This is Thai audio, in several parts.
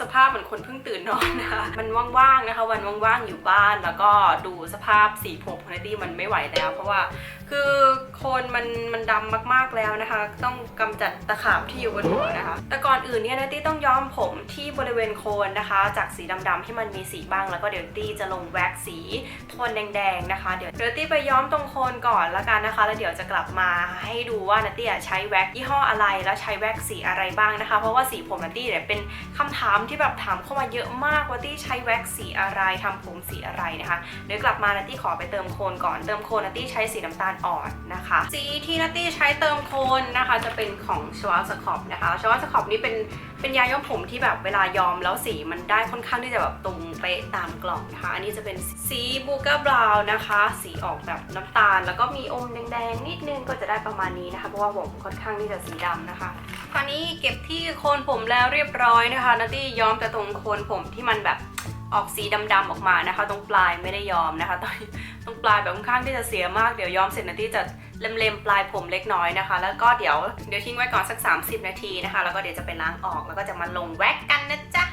สภาพเหมือนคนเพิ่งตื่นนอนนะคะมันว่างๆนะคะ วันว่างๆอยู่บ้านแล้วก็ดูสภาพสีผมของนัตตี้มันไม่ไหวแล้ว เพราะว่าคือโคนมันมันดำมากๆแล้วนะคะ ต้องกำจัดตะขาบที่อยู่บนหัวนะคะ แต่ก่อนอื่นเนี่ยนัตตี้ต้องย้อมผม ที่บริเวณโคนนะคะ จากสีดำๆให้มันมีสีบ้าง แล้วก็เดี๋ยวตี้จะลงแว็กสีโทนแดงๆนะคะ เดี๋ยวเดี๋ยวตี้ไปย้อมตรงโคนก่อนแล้วกันนะคะ แล้วเดี๋ยวจะกลับมาให้ดูว่านัตตี้ใช้แว็กยี่ห้ออะไรแล้วใช้แว็กสีอะไรบ้างนะคะ เพราะว่าสีผมนัตตี้เนี่ยเป็นคำถามที่แบบถามเข้ามาเยอะมากว่าตี้ใช้แว็กสีอะไรทำผมสีอะไรนะคะ เดี๋ยวกลับมานัตตี้ขอไปเติมโคนก่อน เติมโคนนัตตี้ใช้สีน้ำตาลอ่อนนะคะ สีที่นัตตี้ใช้เติมโคนนะคะ จะเป็นของชวาสคอปนะคะชวาสคอปนี่เป็นเป็นยาย้อมผมที่แบบเวลาย้อมแล้วสีมันได้ค่อนข้างที่จะแบบตรงเป๊ะตามกล่องนะคะอันนี้จะเป็นสีบูกาบราวนะคะ สีออกแบบน้ำตาล แล้วก็มีอมแดงๆนิดนึงก็จะได้ประมาณนี้นะคะ เพราะว่าผมค่อนข้างที่จะสีดำนะคะคราวนี้เก็บที่โคนผมแล้วเรียบร้อยนะคะนัตตี้ย้อมแต่ตรงโคนผมที่มันแบบออกสีดำๆออกมานะคะ ตรงปลายไม่ได้ย้อมนะคะตรงตรงปลายแบบค่อนข้างที่จะเสียมากเดี๋ยวย้อมเสร็จนัตตี้จะ เล็มๆ ปลายผมเล็กน้อยนะคะ แล้วก็เดี๋ยวเดี๋ยวทิ้งไว้ก่อนสัก 30 นาทีนะคะ แล้วก็เดี๋ยวจะไปล้างออกแล้วก็จะมาลงแว็กกันนะจ๊ะ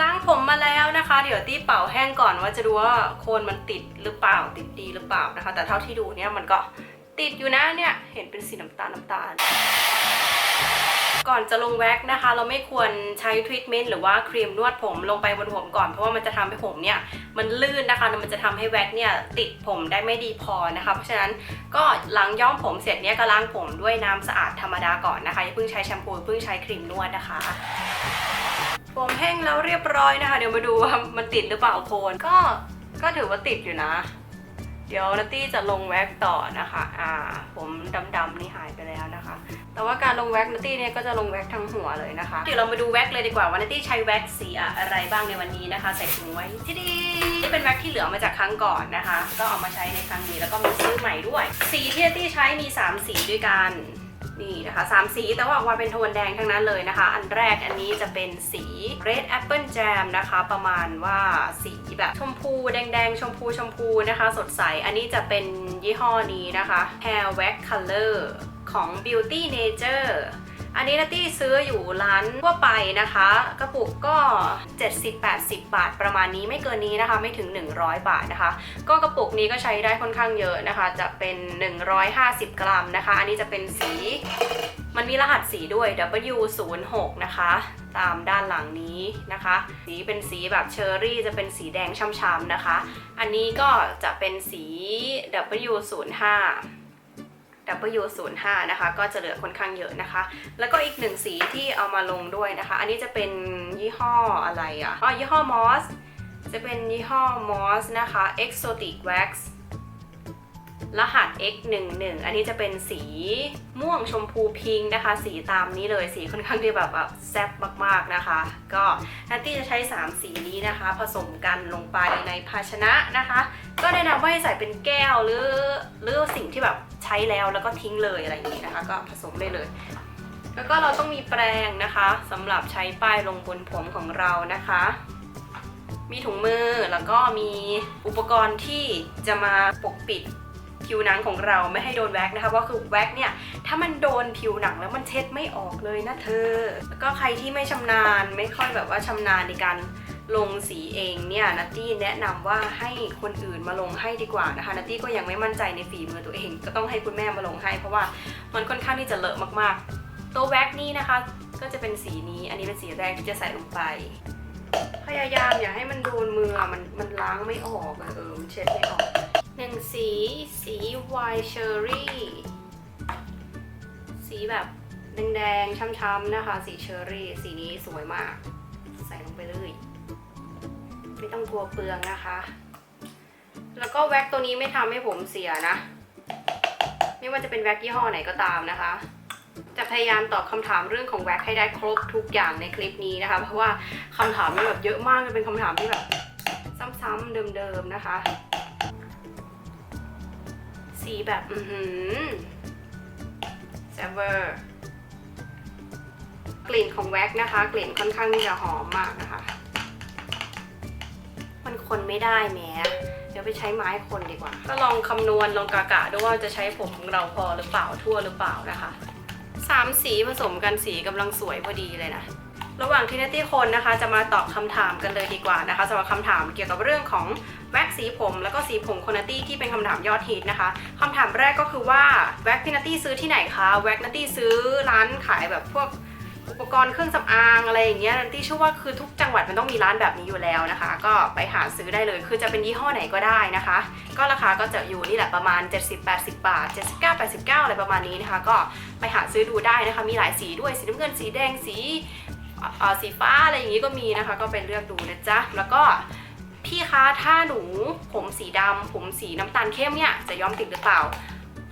ล้างผมมาแล้วนะคะ เดี๋ยวตี้เป่าแห้งก่อนว่าจะดูว่าโคนมันติดหรือเปล่าติดดีหรือเปล่านะคะ แต่เท่าที่ดูเนี่ยมันก็ติดอยู่นะเนี่ยเห็นเป็นสีน้ำตาลน้ำตาล ก่อนจะลงแว็กนะคะ เราไม่ควรใช้ทรีทเมนต์หรือว่าครีมนวดผมลงไปบนผมก่อนเพราะว่ามันจะทำให้ผมเนี่ยมันลื่นนะคะแล้วมันจะทำให้แว็กเนี่ยติดผมได้ไม่ดีพอนะคะ เพราะฉะนั้นก็หลังย้อมผมเสร็จเนี่ยก็ล้างผมด้วยน้ำสะอาดธรรมดาก่อนนะคะอย่าเพิ่งใช้แชมพูเพิ่งใช้ครีมนวดนะคะผมแห้งแล้วเรียบร้อยนะคะ เดี๋ยวมาดูว่ามันติดหรือเปล่าโคนก็ก็ถือว่าติดอยู่นะ เดี๋ยวนัตตี้จะลงแว็กต่อนะคะ อ่า ผมดำๆนี่หายไปแล้วนะคะ แต่ว่าการลงแว็กนัตตี้เนี่ยก็จะลงแว็กทั้งหัวเลยนะคะ เดี๋ยวเรามาดูแว็กเลยดีกว่าว่านัตตี้ใช้แว็กสีอะไรบ้างในวันนี้นะคะ ใส่ถุงไว้ที่ดีนี่เป็นแว็กที่เหลือมาจากครั้งก่อนนะคะ ก็เอามาใช้ในครั้งนี้แล้วก็มีซื้อใหม่ด้วย สีที่นัตตี้ใช้มี 3 สีด้วยกัน นี่นะคะสามสีแต่ว่าออกมาเป็นโทนแดงทั้งนั้นเลยนะคะ อันแรกอันนี้จะเป็นสี red apple jam นะคะ ประมาณว่าสีแบบชมพูแดงๆ ชมพูชมพูนะคะ สดใส อันนี้จะเป็นยี่ห้อนี้นะคะ hair wax color ของ beauty nature อันนี้นัตตี้ซื้ออยู่ร้านทั่วไปนะคะ กระปุกก็ 70-80 บาทประมาณนี้ไม่เกินนี้นะคะ ไม่ถึง 100 บาทนะคะ ก็กระปุกนี้ก็ใช้ได้ค่อนข้างเยอะนะคะ จะเป็น 150 กรัมนะคะ อันนี้จะเป็นสี มันมีรหัสสีด้วย W06 นะคะ ตามด้านหลังนี้นะคะ สีเป็นสีแบบเชอร์รี่จะเป็นสีแดงช่ำๆนะคะ อันนี้ก็จะเป็นสี W05 W05 นะคะก็จะเหลือค่อนข้างเยอะนะคะ แล้วก็อีกหนึ่งสีที่เอามาลงด้วยนะคะ อันนี้จะเป็นยี่ห้ออะไรอะอ๋อยี่ห้อ Moss จะเป็นยี่ห้อ Moss นะคะ Exotic Wax รหัส X11 อันนี้จะเป็นสีม่วงชมพูพิงค์นะคะ สีตามนี้เลยสีค่อนข้างที่แบบแบบแซ่บมากๆนะคะ ก็นัตตี้จะใช้ 3 สีนี้นะคะ ผสมกันลงไปในภาชนะนะคะ ก็แนะนำว่าให้ใส่เป็นแก้วหรือหรือสิ่งที่แบบ ใช้แล้วแล้วก็ทิ้งเลยอะไรอย่างนี้นะคะ ก็ผสมได้เลย แล้วก็เราต้องมีแปรงนะคะสำหรับใช้ป้ายลงบนผมของเรานะคะ มีถุงมือแล้วก็มีอุปกรณ์ที่จะมาปกปิดผิวหนังของเราไม่ให้โดนแว็กนะคะเพราะคือแว็กเนี่ยถ้ามันโดนผิวหนังแล้วมันเช็ดไม่ออกเลยนะเธอ แล้วก็ใครที่ไม่ชำนาญไม่ค่อยแบบว่าชำนาญในการ ลงสีเองเนี่ยนัตตี้แนะนำว่าให้คนอื่นมาลงให้ดีกว่านะคะนัตตี้ก็ยังไม่มั่นใจในฝีมือตัวเอง ก็ต้องให้คุณแม่มาลงให้ เพราะว่ามันค่อนข้างที่จะเลอะมากๆ ตัวแว็กนี่นะคะ ก็จะเป็นสีนี้ อันนี้เป็นสีแรกที่จะใส่ลงไป พยายามอย่าให้มันโดนมือมันมันล้างไม่ออกเออมันเช็ดไม่ออกหนึ่งสีสีไวเชอร์รี่สีแบบแดงๆช้ำๆนะคะ สีเชอร์รี่ สีนี้สวยมาก ใส่ลงไปเลย ไม่ต้องกลัวเปลืองนะคะ แล้วก็แว็กตัวนี้ไม่ทำให้ผมเสียนะ ไม่ว่าจะเป็นแว็กยี่ห้อไหนก็ตามนะคะ จะพยายามตอบคำถามเรื่องของแว็กให้ได้ครบทุกอย่างในคลิปนี้นะคะ เพราะว่าคำถามมันแบบเยอะมากมันเป็นคำถามที่แบบซ้ำๆเดิมๆนะคะ สีแบบอือหือแซเวอร์กลิ่นของแว็กนะคะ กลิ่นค่อนข้างที่จะหอมมากนะคะ มันคนไม่ได้แหมเดี๋ยวไปใช้ไม้คนดีกว่า ก็ลองคำนวณลองกากะดูว่าจะใช้ผมของเราพอหรือเปล่าทั่วหรือเปล่านะคะสามสีผสมกันสีกำลังสวยพอดีเลยนะระหว่างที่นัตตี้คนนะคะ จะมาตอบคำถามกันเลยดีกว่านะคะสำหรับคำถามเกี่ยวกับเรื่องของแว็กสีผม แล้วก็สีผมคนัตตี้ที่เป็นคำถามยอดฮิตนะคะคำถามแรกก็คือว่าแว็กพี่นัตตี้ซื้อที่ไหนคะแว็กนัตตี้ซื้อร้านขายแบบพวก อุปกรณ์เครื่องสำอางอะไรอย่างเงี้ยนัตตี้เชื่อว่าคือทุกจังหวัดมันต้องมีร้านแบบนี้อยู่แล้วนะคะ ก็ไปหาซื้อได้เลยคือจะเป็นยี่ห้อไหนก็ได้นะคะ ก็ราคาก็จะอยู่นี่แหละประมาณ 70-80 บาท 79 89 อะไรประมาณนี้นะคะ ก็ไปหาซื้อดูได้นะคะ มีหลายสีด้วยสีน้ำเงินสีแดงสีอ่อสีฟ้าอะไรอย่างนี้ก็มีนะคะ ก็ไปเลือกดูนะจ๊ะแล้วก็พี่คะถ้าหนูผมสีดำผมสีน้ำตาลเข้มเนี่ยจะย้อมติดหรือเปล่า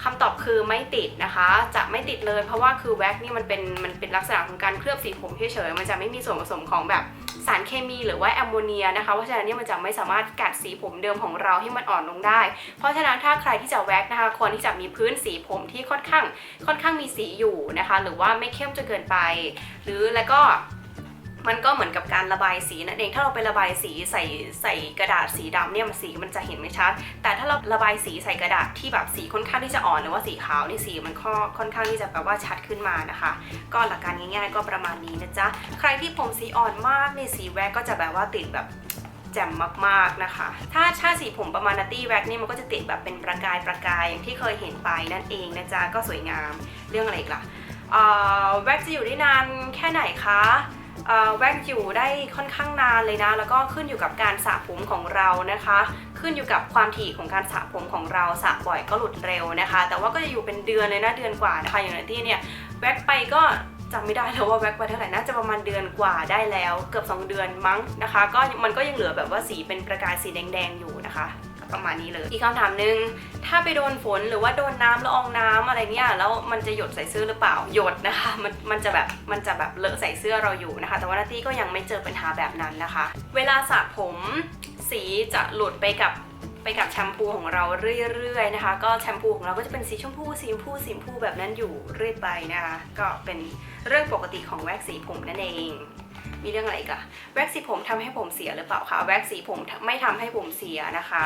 คำตอบคือไม่ติดนะคะ จะไม่ติดเลยเพราะว่าคือแว็กนี่มันเป็นมันเป็นลักษณะของการเคลือบสีผมเฉยๆมันจะไม่มีส่วนผสมของแบบสารเคมีหรือว่าแอมโมเนียนะคะเพราะฉะนั้นเนี่ยมันจะไม่สามารถกัดสีผมเดิมของเราให้มันอ่อนลงได้ เพราะฉะนั้นถ้าใครที่จะแว็กนะคะควรที่จะมีพื้นสีผมที่ค่อนข้างค่อนข้างมีสีอยู่นะคะ หรือว่าไม่เข้มจนเกินไป หรือแล้วก็ มันก็เหมือนกับการระบายสีนั่นเอง ถ้าเราไประบายสีใส่ใส่กระดาษสีดำเนี่ยมันสีมันจะเห็นไม่ชัด แต่ถ้าเราระบายสีใส่กระดาษที่แบบสีค่อนข้างที่จะอ่อนหรือว่าสีขาวนี่สีมันค่อค่อนข้างที่จะแบบว่าชัดขึ้นมานะคะ ก็หลักการง่าย ๆ ก็ประมาณนี้นะจ๊ะ ใครที่ผมสีอ่อนมากเนี่สีแว็กก็จะแบบว่าติดแบบแจ่มมากๆนะคะ ถ้าชาสีผมประมาณนัตตี้แว็กนี่มันก็จะติดแบบเป็นประกายประกายอย่างที่เคยเห็นไปนั่นเองนะจ๊ะ ก็สวยงาม เรื่องอะไรอีกล่ะเอ่อแว็กจะอยู่ได้นานแค่ไหนคะ แว็กอยู่ได้ค่อนข้างนานเลยนะ แล้วก็ขึ้นอยู่กับการสระผมของเรานะคะ ขึ้นอยู่กับความถี่ของการสระผมของเราสระบ่อยก็หลุดเร็วนะคะ แต่ว่าก็จะอยู่เป็นเดือนเลยนะเดือนกว่านะคะ อย่างที่เนี่ยแว็กไปก็จำไม่ได้แล้วว่าแว็กไปเท่าไหร่น่าจะประมาณเดือนกว่าได้แล้ว เกือบ 2 เดือนมั้งนะคะ ก็มันก็ยังเหลือแบบว่าสีเป็นประกายสีแดงๆอยู่นะคะ ประมาณนี้เลย อีกคำถามหนึ่งถ้าไปโดนฝนหรือว่าโดนน้ำละอองน้ำอะไรเนี่ยแล้วมันจะหยดใส่เสื้อหรือเปล่าหยดนะคะมันมันจะแบบมันจะแบบเลอะใส่เสื้อเราอยู่นะคะ แต่ว่านาตี้ก็ยังไม่เจอปัญหาแบบนั้นนะคะ เวลาสระผมสีจะหลุดไปกับไปกับแชมพูของเราเรื่อยๆนะคะ ก็แชมพูของเราก็จะเป็นสีชมพูสีชมพูสีชมพูแบบนั้นอยู่เรื่อยไปนะคะ ก็เป็นเรื่องปกติของแว็กสีผมนั่นเอง มีเรื่องอะไรอีกอะแว็กสีผมทำให้ผมเสียหรือเปล่าคะแว็กสีผมไม่ทำให้ผมเสียนะคะ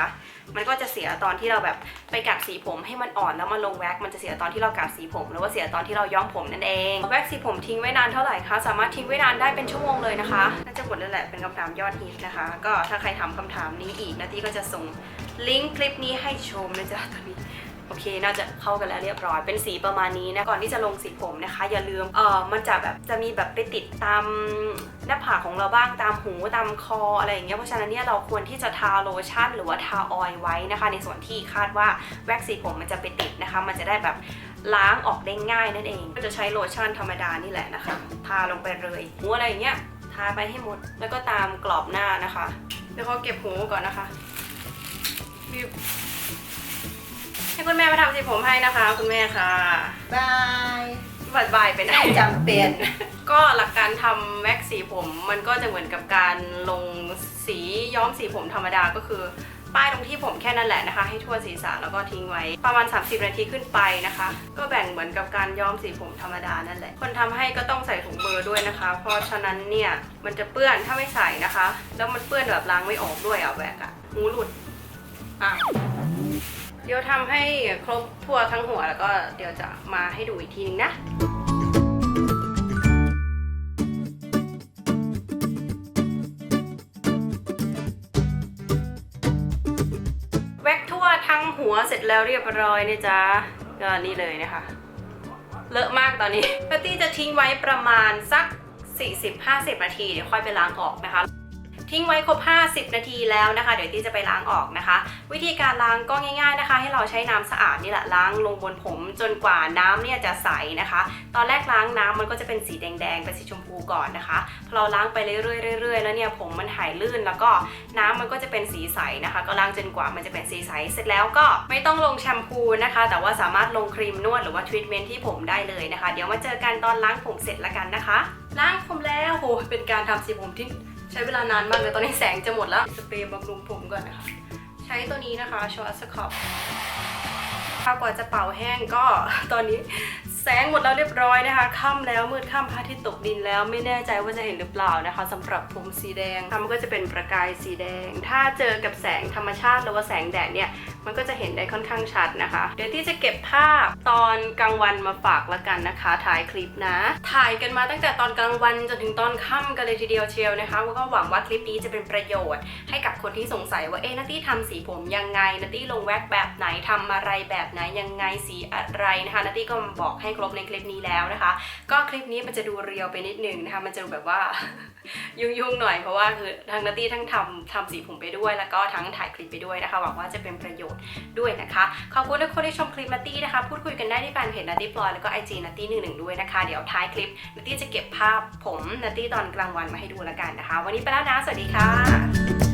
มันก็จะเสียตอนที่เราแบบไปกัดสีผมให้มันอ่อนแล้วมาลงแว็กมันจะเสียตอนที่เรากัดสีผม หรือว่าเสียตอนที่เราย้อมผมนั่นเองแว็กสีผมทิ้งไว้นานเท่าไหร่คะสามารถทิ้งไว้นานได้เป็นชั่วโมงเลยนะคะน่าจะหมดแล้วแหละเป็นคำถามยอดฮิตนะคะ ก็ถ้าใครถามคำถามนี้อีกนาทีก็จะส่งลิงก์คลิปนี้ให้ชมนะจ๊ะตอนนี้ โอเค น่าจะเข้ากันแล้วเรียบร้อย เป็นสีประมาณนี้นะ ก่อนที่จะลงสีผมนะคะ อย่าลืม เออมันจะแบบ จะมีแบบไปติดตามหน้าผากของเราบ้าง ตามหู ตามคออะไรอย่างเงี้ย เพราะฉะนั้นเนี่ยเราควรที่จะทาโลชั่น หรือว่าทาออยล์ไว้นะคะ ในส่วนที่คาดว่าแว็กซ์สีผมมันจะไปติดนะคะ มันจะได้แบบล้างออกได้ง่ายนั่นเอง ก็จะใช้โลชั่นธรรมดานี่แหละนะคะ ทาลงไปเลยหูอะไรอย่างเงี้ย ทาไปให้หมด แล้วก็ตามกรอบหน้านะคะเดี๋ยวเขาเก็บหูก่อนนะคะบิว ให้คุณแม่มาทำสีผมให้นะคะ คุณแม่ค่ะบายบายบายไปไหนไม่จำเป็น ก็หลักการทำแว็กสีผมมันก็จะเหมือนกับการลงสีย้อมสีผมธรรมดาก็คือ ป้ายตรงที่ผมแค่นั้นแหละนะคะ ให้ทั่วศีรษะแล้วก็ทิ้งไว้ ประมาณ 30 นาทีขึ้นไปนะคะ ก็แบ่งเหมือนกับการย้อมสีผมธรรมดานั่นแหละ คนทำให้ก็ต้องใส่ถุงมือด้วยนะคะ เพราะฉะนั้นเนี่ยมันจะเปื้อนถ้าไม่ใส่นะคะ แล้วมันเปื้อนแบบล้างไม่ออกด้วยอะแว็กอะหูหลุดอะ เดี๋ยวทำให้ครบทั่วทั้งหัวแล้วก็เดี๋ยวจะมาให้ดูอีกทีนึงนะแว็กทั่วทั้งหัวเสร็จแล้วเรียบร้อยนี่จ้าก็นี่เลยนะคะเลอะมากตอนนี้ปาร์ตี้จะทิ้งไว้ประมาณสัก 40-50 นาที เดี๋ยวค่อยไปล้างออกนะคะ ทิ้งไว้ครบ 50 นาทีแล้วนะคะ เดี๋ยวที่จะไปล้างออกนะคะ วิธีการล้างก็ง่าย ๆนะคะ ให้เราใช้น้ำสะอาดนี่แหละล้างลงบนผมจนกว่าน้ำเนี่ยจะใสนะคะ ตอนแรกล้างน้ำมันก็จะเป็นสีแดงๆเป็นสีชมพูก่อนนะคะพอเราล้างไปเรื่อยๆแล้วเนี่ยผมมันหายลื่นแล้วก็น้ำมันก็จะเป็นสีใสนะคะ ก็ล้างจนกว่ามันจะเป็นสีใสเสร็จแล้วก็ไม่ต้องลงแชมพูนะคะ แต่ว่าสามารถลงครีมนวดหรือว่าทรีทเมนต์ที่ผมได้เลยนะคะ เดี๋ยวมาเจอกันตอนล้างผมเสร็จละกันนะคะ ล้างผมแล้วโหเป็นการทำสีผมที่ ใช้เวลานานมากเลยตอนนี้แสงจะหมดแล้ว สเปรย์บำรุงผมก่อนนะคะ ใช้ตัวนี้นะคะชอสคอปถ้ากว่าจะเป่าแห้งก็ตอนนี้แสงหมดแล้วเรียบร้อยนะคะค่ำแล้วมืดค่ำพระอาทิตย์ตกดินแล้วไม่แน่ใจว่าจะเห็นหรือเปล่านะคะสำหรับผมสีแดงมันก็จะเป็นประกายสีแดง ถ้าเจอกับแสงธรรมชาติหรือว่าแสงแดดเนี่ยมันก็จะเห็นได้ค่อนข้างชัดนะคะ เดี๋ยวที่จะเก็บภาพตอนกลางวันมาฝากละกันนะคะถ่ายคลิปนะ ถ่ายกันมาตั้งแต่ตอนกลางวันจนถึงตอนค่ำกันเลยทีเดียวเชียวนะคะก็หวังว่าคลิปนี้จะเป็นประโยชน์ ให้กับคนที่สงสัยว่าเอ๊ะนัตตี้ทำสีผมยังไงนัตตี้ลงแว็กแบบไหนทำอะไรแบบไหนยังไงสีอะไรนะคะนัตตี้ก็บอกให้ครบในคลิปนี้แล้วนะคะ ก็คลิปนี้มันจะดูเรียวไปนิดนึงนะคะมันจะดูแบบว่ายุ่งๆหน่อยเพราะว่าคือทั้งนัตตี้ทั้งทำทำสีผมไปด้วย แล้วก็ทั้งถ่ายคลิปไปด้วยนะคะหวังว่าจะเป็นประโยชน์ด้วยนะคะ ขอบคุณทุกคนที่ชมคลิปนัตตี้นะคะ พูดคุยกันได้ที่แฟนเพจนัตตี้พลอยแล้วก็ไอจีนัตตี้หนึ่งหนึ่งด้วยนะคะ เดี๋ยวท้ายคลิปนัตตี้จะเก็บภาพผมนัตตี้ตอนกลางวันมาให้ดูแล้วกันนะคะ วันนี้ไปแล้วนะ สวัสดีค่ะ